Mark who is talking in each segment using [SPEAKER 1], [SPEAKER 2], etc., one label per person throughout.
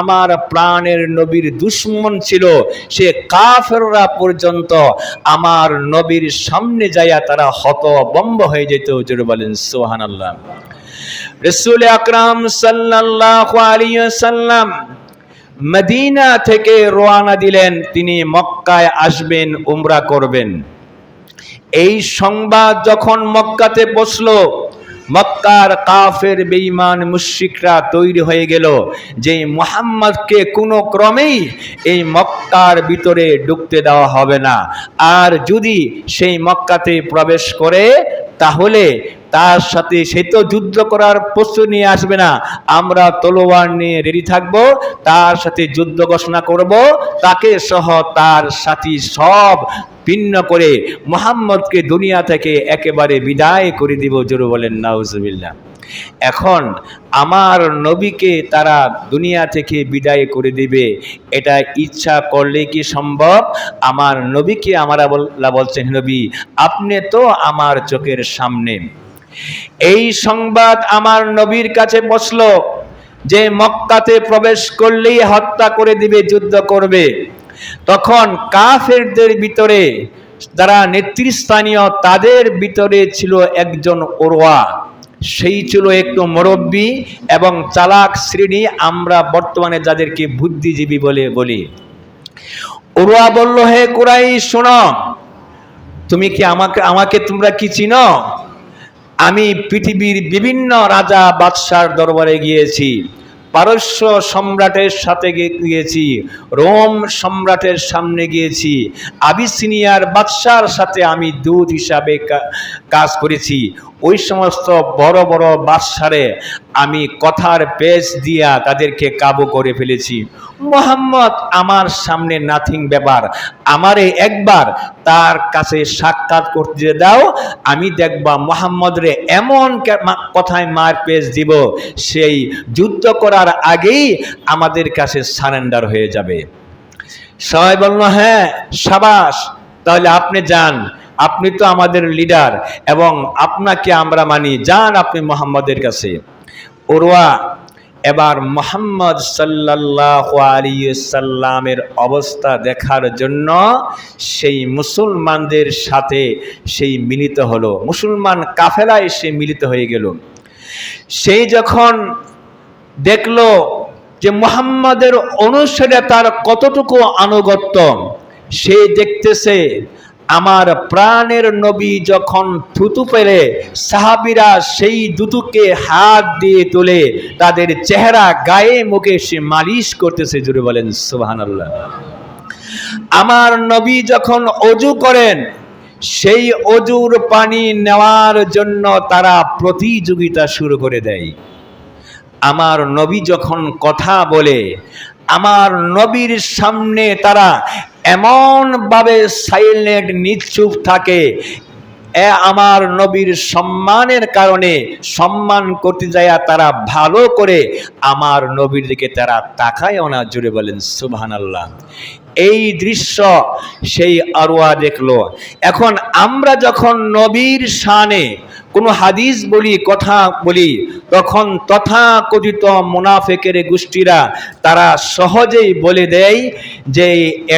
[SPEAKER 1] আমার প্রাণের নবীর দুশ্মন ছিল, সে কাফেররা পর্যন্ত আমার নবীর সামনে যাইয়া তারা হতবম্ব হয়ে যেত। জোরে বলেন সোহান আল্লাহ রসুল আকরাম আলাইহি সাল্লাম মদিনা থেকে রোয়ানা দিলেন, তিনি মক্কায় আসবেন, উমরা করবেন। এই সংবাদ যখন মক্কাতে বসল মক্কার কাফের, বেঈমান, মুশরিকরা তৈরি হয়ে গেল। যে মুহাম্মদকে কোনো ক্রমেই এই মক্কার ভিতরে ঢুকতে দেওয়া হবে না। আর যদি সেই মক্কাতে প্রবেশ করে, তাহলে তার সাথে সে তো যুদ্ধ করার প্রস্তুত নিয়ে আসবে না। আমরা তলোয়ার নিয়ে রেডি থাকব, তার সাথে যুদ্ধ ঘোষণা করব, তাকে সহ তার সাথী সব ভিন্ন করে মোহাম্মদকে দুনিয়া থেকে একেবারে বিদায় করে দিব, জোরে বলেন, নাউজুবিল্লাহ। এখন আমার নবীকে তারা দুনিয়া থেকে বিদায় করে দিবে, এটা ইচ্ছা করলে কি সম্ভব? আমার নবীকে আমরা বল্লা বলছেন, নবী, আপনি তো আমার চোখের সামনে। এই সংবাদ আমার নবীর কাছে বসল যে মক্কাতে প্রবেশ করলেই হত্যা করে দিবে, যুদ্ধ করবে। তখন কাফেরদের ভিতরে যারা নেতৃস্থানীয়, তাদের ভিতরে ছিল একজন ওরওয়া। সেই ছিল একটু মুরব্বী এবং চালাক শ্রেণি, আমরা বর্তমানে যাদেরকে বুদ্ধিজীবী বলে বলি। ওরওয়া বলল, হে কুরাই শোনো, তুমি কি আমাকে আমাকে তোমরা কি চিনো? আমি পৃথিবীর বিভিন্ন রাজা, বাদশার দরবারে গিয়েছি। পারস্য সম্রাটের সাথে গিয়েছি রোম সম্রাটের সামনে গিয়েছি। আবিসিনিয়ার বাদশার সাথে আমি দূত হিসাবে কাজ করেছি। ওই সমস্ত বড় বড় বাদশারে আমি কথার পেজ দিয়া তাদেরকে কাবু করে ফেলেছি। মোহাম্মদ, আমার সামনে নাথিং ব্যাপার। আমারে একবার তার কাছে সাক্ষাৎ করতে দাও। আমি দেখবা মোহাম্মদ রে এমন কথায় মার পেজ দিব। সেই যুদ্ধ করার আগেই আমাদের কাছে সারেন্ডার হয়ে যাবে। সবাই বলল হ্যাঁ সাবাস, তাহলে আপনি যান। আপনি তো আমাদের লিডার এবং আপনাকে আমরা মানি। যান আপনি মোহাম্মদের কাছে। ওরওয়া, এবার মোহাম্মদ সাল্লাহ সাল্লামের অবস্থা দেখার জন্য সেই মুসলমানদের সাথে সেই মিলিত হলো। মুসলমান কাফেলায় সে মিলিত হয়ে গেল। সেই যখন দেখল যে মুহাম্মাদের অনুসারে তার কতটুকু আনুগত্য, সে দেখতেছে আমার প্রাণের নবী যখন থুতু পেলে, সাহাবিরা সেই দুতুকে হাত দিয়ে তুলে, তাদের চেহারা, গায়ে, মুখে সে মালিশ করতেছে জুড়ে বলেন, সুবহানাল্লাহ। আমার নবী যখন অজু করেন, সেই অজুর পানি নেওয়ার জন্য তারা প্রতিযোগিতা শুরু করে দেয়। আমার নবী যখন কথা বলে, আমার নবীর সামনে তারা এমনভাবে সাইলেন্ট নিশ্চুপ থাকে। এ আমার নবীর সম্মানের কারণে সম্মান করতে যায় তারা ভালো করে আমার নবীর দিকে তারা তাকায়ও না জুড়ে বলেন সুবহান আল্লাহ এই দৃশ্য সেই আরোয়া দেখল। এখন আমরা যখন নবীর শানে কোনো হাদিস বলি, কথা বলি, তখন তথাকথিত মুনাফেকের গোষ্ঠীরা তারা সহজেই বলে দেয় যে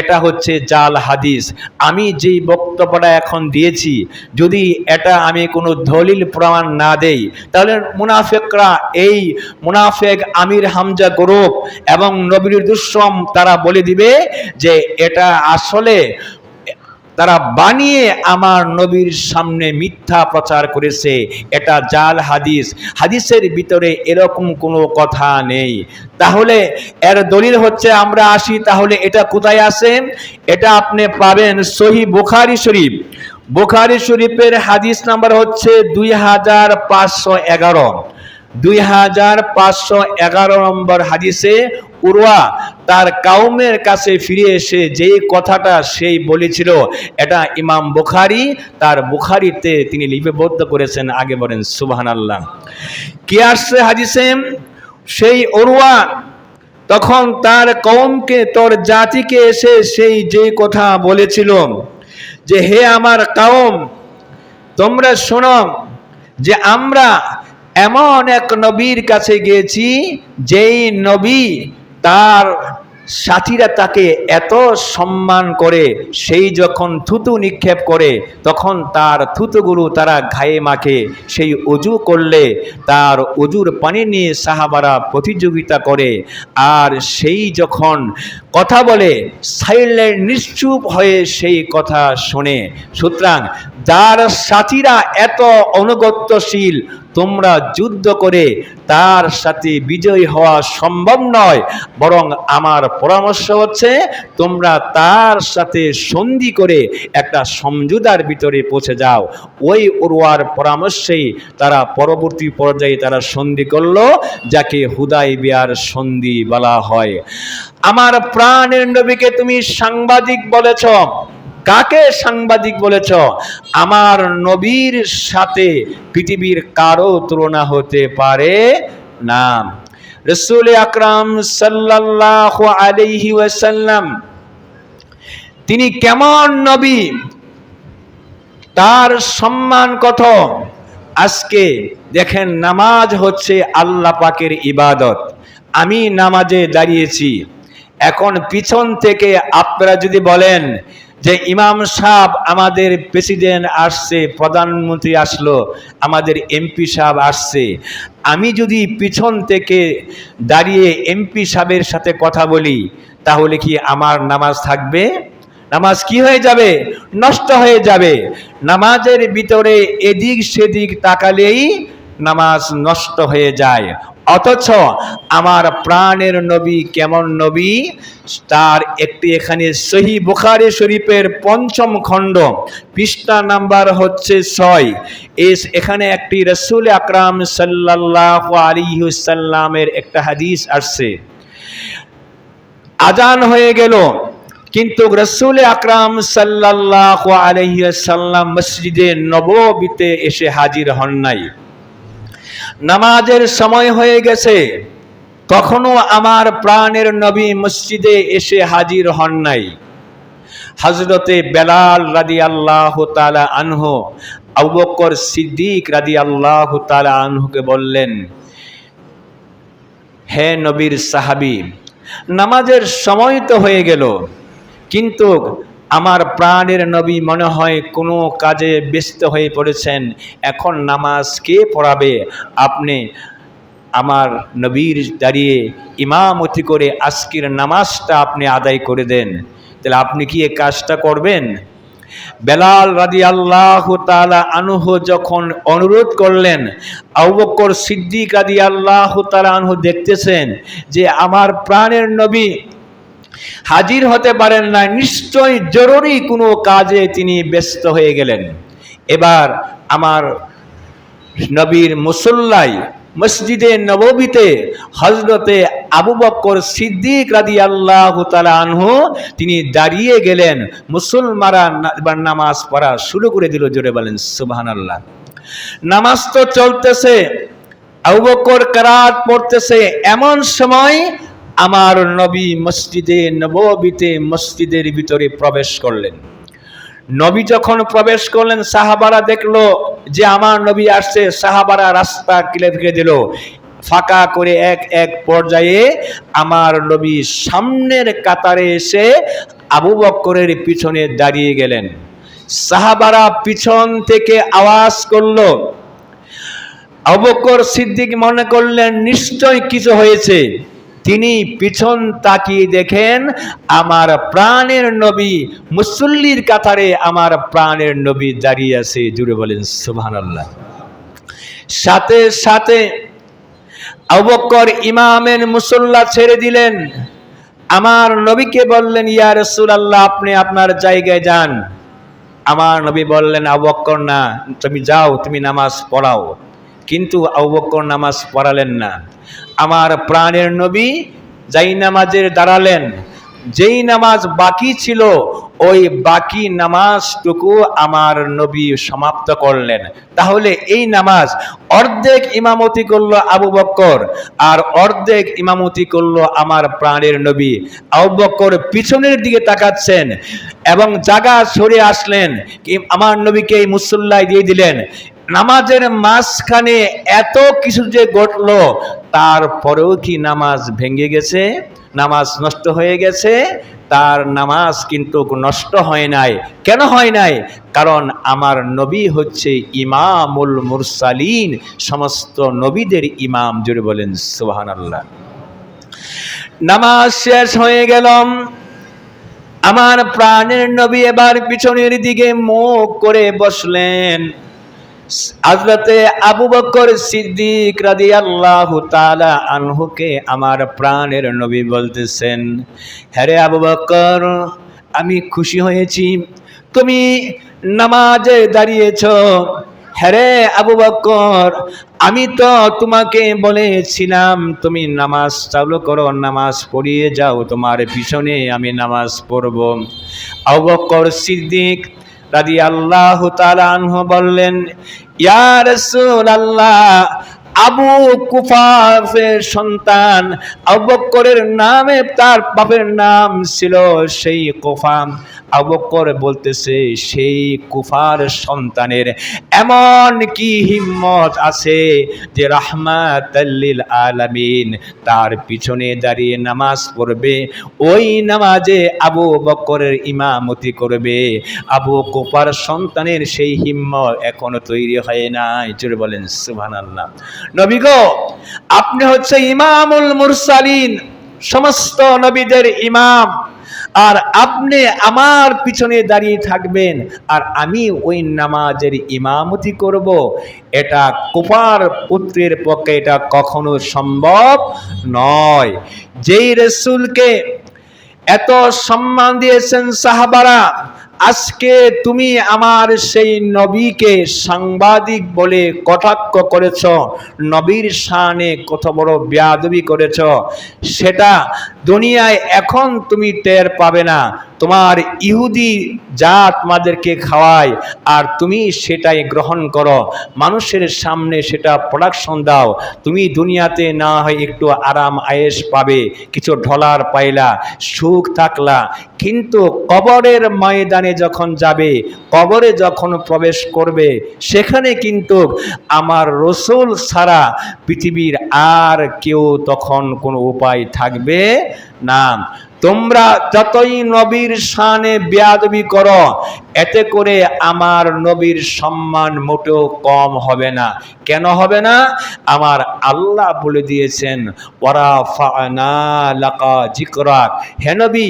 [SPEAKER 1] এটা হচ্ছে জাল হাদিস। আমি যেই বক্তব্যটা এখন দিয়েছি, যদি এটা আমি কোনো দলিল প্রমাণ না দেই, তাহলে মুনাফেকরা এই মুনাফেক আমির হামজা গ্রুপ এবং নবীর দুঃসম তারা বলে দিবে যে এটা আসলে তারা বানিয়ে আমার নবীর সামনে মিথ্যা প্রচার করেছে। এটা জাল হাদিস। হাদিসের ভিতরে এরকম কোনো কথা নেই। তাহলে এর দলিল হচ্ছে আমরা আসি, তাহলে এটা কোথায় আছে এটা আপনি পাবেন সহি বুখারি শরীফ। বুখারি শরীফের হাদিস নাম্বার হচ্ছে দুই হাজার পাঁচশো এগারো। দুই হাজার পাঁচশো এগারো নম্বর হাদিসে উরওয়া তার কাউমের কাছে ফিরে এসে যেই কথাটা সেই বলেছিল, এটা ইমাম বুখারি, তার বুখারিতে তিনি লিপিবদ্ধ করেছেন, আগে বলেন সুবাহান আল্লাহ কি আসছে হাদিসে? সেই অরুয়া তখন তার কৌমকে তোর জাতিকে এসে সেই যে কথা বলেছিল যে, হে আমার কাউম তোমরা শোনো যে, আমরা এমন এক নবীর কাছে গিয়েছি, যেই নবী তার সাথীরা তাকে এত সম্মান করে, সেই যখন থুতু নিক্ষেপ করে, তখন তার থুতুগুলো তারা ঘায়ে মাখে। সেই অজু করলে তার অজুর পানি নিয়ে সাহাবারা প্রতিযোগিতা করে। আর সেই যখন কথা বলে, সাইলেন্ট নিশ্চুপ হয়ে সেই কথা শোনে। সুতরাং যার সাথীরা এত অনুগত্যশীল তোমরা যুদ্ধ করে তার সাথে বিজয়ী হওয়া সম্ভব নয়। বরং আমার পরামর্শ হচ্ছে, তোমরা তার সাথে সন্ধি করে একটা সমঝোতার ভিতরে পৌঁছে যাও। ওই উরওয়ার পরামর্শেই তারা পরবর্তী পর্যায়ে তারা সন্ধি করল, যাকে হুদাই বিয়ার সন্ধি বলা হয়। আমার প্রাণের নবীকে তুমি সাংবাদিক বলেছ। কাকে সাংবাদিক বলেছ? আমার নবীর সাথে পৃথিবীর কারও তুলনা হতে পারে না। রসুল আকরাম সাল্লাহ আলাইহি ওয়াসাল্লাম, তিনি কেমন নবী? তার সম্মান কত? আজকে দেখেন নামাজ হচ্ছে আল্লাহ পাকের ইবাদত। আমি নামাজে দাঁড়িয়েছি। এখন পিছন থেকে আপনারা যদি বলেন যে ইমাম সাহেব আমাদের প্রেসিডেন্ট আসছে, প্রধানমন্ত্রী আসলো, আমাদের এমপি সাহেব আসছে। আমি যদি পিছন থেকে দাঁড়িয়ে এমপি সাহেবের সাথে কথা বলি, তাহলে কি আমার নামাজ থাকবে? নামাজ কি হয়ে যাবে? নষ্ট হয়ে যাবে। নামাজের ভিতরে এদিক সেদিক তাকালেই নামাজ নষ্ট হয়ে যায়। অথচ আমার প্রাণের নবী কেমন নবী? তার একটি এখানে সহি বুখারি শরীফের পঞ্চম খণ্ড, পৃষ্ঠা নাম্বার হচ্ছে ছয়। এস এখানে একটি রসুল আকরাম সাল্লাহ আলিহাল্লামের একটা হাদিস আসছে। আজান হয়ে গেল, কিন্তু রসুল আকরাম সাল্লাহ আলহিসাল্লাম মসজিদে নববীতে এসে হাজির হন নাই। নামাজের সময় হয়ে গেছে। কখনো আমার প্রাণের নবী মসজিদে এসে হাজির হন নাই। হজরতে বেলাল রাদি আল্লাহ তালা আনহ আবকর সিদ্দিক রাদি আল্লাহ তালা আনহুকে বললেন, হে নবীর সাহাবি, নামাজের সময় তো হয়ে গেল, কিন্তু আমার প্রাণের নবী মনে হয় কোনো কাজে ব্যস্ত হয়ে পড়েছেন। এখন নামাজ কে পড়াবে? আপনি আমার নবীর দাঁড়িয়ে ইমামতি করে আজকের নামাজটা আপনি আদায় করে দেন। তাহলে আপনি কি এই কাজটা করবেন? বেলাল রাদি আল্লাহ তালা আনুহ যখন অনুরোধ করলেন আবকর সিদ্দিক রাদি আল্লাহ তালা আনুহ দেখতেছেন যে আমার প্রাণের নবী হাজির হতে পারেন না নিশ্চয় জরুরি কোনো কাজে তিনি ব্যস্ত হয়ে গেলেন। এবার আমার নবীর মুসল্লাই মসজিদে নববীতে হজরতে আবু বক্কর সিদ্দিক রাদি আল্লাহ আনহু, তিনি দাঁড়িয়ে গেলেন। মুসলমারা নামাজ পড়া শুরু করে দিল, জোরে বলেন সুবাহান আল্লাহ নামাজ তো চলতেছে, আবু বক্কর কারাত পড়তেছে, এমন সময় আমার নবী মসজিদে নববীতে মসজিদের ভিতরে প্রবেশ করলেন। নবী যখন প্রবেশ করলেন, সাহাবারা দেখল যে আমার নবী আসছে। সাহাবারা রাস্তা কিলে ফিরে দিল। ফাঁকা করে এক এক পর্যায়ে আমার নবী সামনের কাতারে এসে আবু বক্করের পিছনে দাঁড়িয়ে গেলেন। সাহাবারা পিছন থেকে আওয়াজ করল অবকর সিদ্দিক মনে করলেন, নিশ্চয় কিছু হয়েছে। তিনি পিছন তাকিয়ে দেখেন, আমার প্রাণের নবী মুসল্লির কাতারে আমার প্রাণের নবী দাঁড়িয়ে আছে। জুড়ে বলেন সুবহান আল্লাহ সাথে সাথে অবকর ইমামের মুসল্লা ছেড়ে দিলেন। আমার নবীকে বললেন, ইয়া রসুল আল্লাহ আপনি আপনার জায়গায় যান। আমার নবী বললেন আবক্কর না, তুমি যাও, তুমি নামাজ পড়াও। কিন্তু আবক্কর নামাজ পড়ালেন না। আমার প্রাণের নবী যাই নামাজের দাঁড়ালেন, যেই নামাজ বাকি ছিল, ওই বাকি নামাজটুকু আমার নবী সমাপ্ত করলেন। তাহলে এই নামাজ অর্ধেক ইমামতি করল আবু বক্কর আর অর্ধেক ইমামতি করল আমার প্রাণের নবী। আবু বক্কর পিছনের দিকে তাকাচ্ছেন এবং জাগা সরে আসলেন আমার নবীকে এই মুসল্লায় দিয়ে দিলেন। নামাজের মাঝখানে এত কিছু যে ঘটলো, তারপরেও কি নামাজ ভেঙে গেছে? নামাজ নষ্ট হয়ে গেছে? তার নামাজ কিন্তু নষ্ট হয় নাই। কেন হয় নাই? কারণ আমার নবী হচ্ছে ইমামুল মুরসালিন। সমস্ত নবীদের ইমাম জুড়ে বলেন সুবাহান আল্লাহ নামাজ শেষ হয়ে গেলাম আমার প্রাণের নবী এবার পিছনের দিকে মুখ করে বসলেন। হযরতে আবু বকর সিদ্দিক রাদিয়াল্লাহু তাআলা আনহুকে আমার প্রাণের নবী বলতেছেন, হ্যারে আবু বকর, আমি খুশি হয়েছি। তুমি নামাজে দাঁড়িয়েছ। হ্যারে আবু বকর, আমি তো তোমাকে বলেছিলাম, তুমি নামাজ চালু করো, নামাজ পড়িয়ে যাও, তোমার পিছনে আমি নামাজ পড়ব। আবু বকর সিদ্দিক রাদি আল্লাহ আনহু বললেন ইয়া রাসূলুল্লাহ আবু কুফাফের সন্তান, আবু বকরের নামে তার বাপের নাম ছিল সেই কুফাম। আবু বকর বলতেছে, সেই কুফার সন্তানের এমন কি হিম্মত আছে যে রাহমাতাল্লিল আলামিন তার পিছনে দাঁড়িয়ে নামাজ পড়বে, ওই নামাজে আবু বকরের ইমামতি করবে। আবু কুফার সন্তানের সেই হিম্মত এখনও তৈরি হয় নাই। জোরে বলেন, সুবহানাল্লাহ। নবী গো, আপনি হচ্ছে ইমামুল মুরসালিন, সমস্ত নবীদের ইমাম। আর আপনি আমার পিছনে দাঁড়িয়ে থাকবেন, আর আমি ওই নামাজের ইমামতি করব। এটা কুপার পুত্রের পক্ষে এটা কখনো সম্ভব নয়। যেই রসুলকে এত সম্মান দিয়েছেন সাহাবারা আজকে তুমি আমার সেই নবীকে সাংবাদিক বলে কটাক্ষ করেছ, নবীর শানে কত বড় ব্যাদবি করেছ, সেটা দুনিয়ায় এখন তুমি টের পাবে না। তোমার ইহুদি জাত তোমাদেরকে খাওয়ায়, আর তুমি সেটাই গ্রহণ করো। মানুষের সামনে সেটা প্রোডাকশন দাও। তুমি দুনিয়াতে না হয় একটু আরাম আয়েস পাবে, কিছু ঢলার পাইলা, সুখ থাকলা। কিন্তু কবরের ময়দানে যখন যাবে, কবরে যখন প্রবেশ করবে, সেখানে কিন্তু আমার রসুল ছাড়া পৃথিবীর আর কেউ তখন কোনো উপায় থাকবে না। তোমরা যতই নবীর শানে বেয়াদবি করো, এতে করে আমার নবীর সম্মান মোটেও কম হবে না। কেন হবে না? আমার আল্লাহ বলে দিয়েছেন ওরা লাকা জিকরাক হে নবী,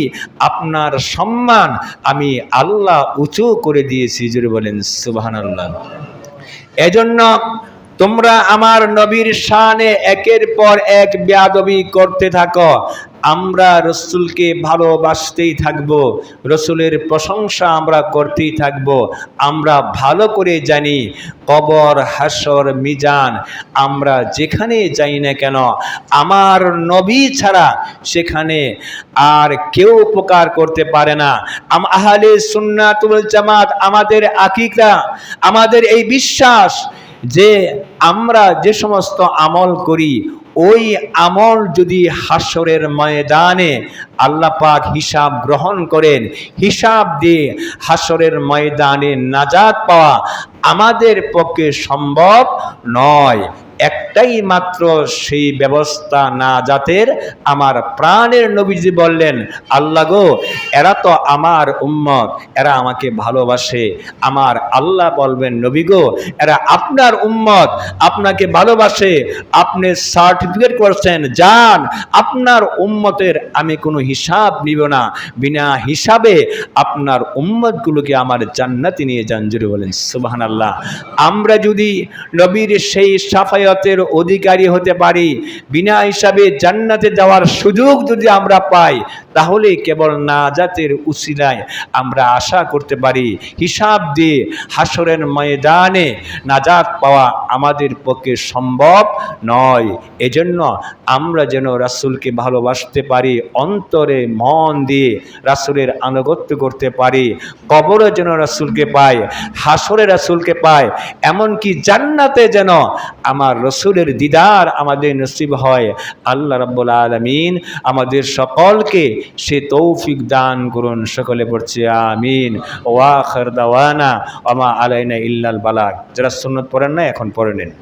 [SPEAKER 1] আপনার সম্মান আমি আল্লাহ উঁচু করে দিয়েছি জুড়ে বলেন সুবাহান আল্লাহ এজন্য তোমরা আমার নবীর শানে একের পর এক বেয়াদবি করতে থাকো। আমরা রসুলকে ভালোবাসতেই থাকব, রসুলের প্রশংসা আমরা করতেই থাকব, আমরা ভালো করে জানি কবর, হাসর, মিজান, আমরা যেখানে যাই না কেন, আমার নবী ছাড়া সেখানে আর কেউ উপকার করতে পারে না। আহলে সুন্নাতুল জামাত আমাদের আকিকা, আমাদের এই বিশ্বাস যে আমরা যে সমস্ত আমল করি ওই আমল যদি হাসরের ময়দানে আল্লাহ পাক হিসাব গ্রহণ করেন, হিসাব দিয়ে হাসরের ময়দানে নাজাদ পাওয়া আমাদের পক্ষে সম্ভব নয়। একটাই মাত্র সেই ব্যবস্থা না জাতের আমার প্রাণের নবীজি বললেন, আল্লাহ গো, এরা তো আমার উম্মত, এরা আমাকে ভালোবাসে। আমার আল্লাহ বলবেন, নবী গো, এরা আপনার উম্মত, আপনাকে ভালোবাসে, আপনি সার্টিফিকেট করছেন, যান, আপনার উম্মতের আমি কোনো হিসাব নিব না। বিনা হিসাবে আপনার উম্মতগুলোকে আমার জান্নাতি নিয়ে যান। জুড়ে বলেন সুবাহান আল্লাহ আমরা যদি নবীর সেই সাফায়তের অধিকারী হতে পারি। বিনা হিসাবে জান্নাতে যাওয়ার সুযোগ যদি আমরা পাই, তাহলে কেবল নাজাতের উসিলায় আমরা আশা করতে পারি। হিসাব দিয়ে হাসরের ময়দানে নাজাত পাওয়া আমাদের পক্ষে সম্ভব নয়। এজন্য আমরা যেন রাসুলকে ভালোবাসতে পারি, অন্তরে মন দিয়ে রাসুলের আনুগত্য করতে পারি। কবরে যেন রাসুলকে পাই হাসরে রাসুলকে পাই এমনকি জান্নাতে যেন আমার রসুলের দিদার আমাদের নসিব হয়। আল্লাহ রাব্বুল আলমিন আমাদের সকলকে সে তৌফিক দান করুন, সকলে পড়ছে আমিন। ওয়া খরদাওয়ানা ওমা আলাইনা ইল্লাল বালাক যারা সুন্নত পড়েন না এখন পড়ে নেন।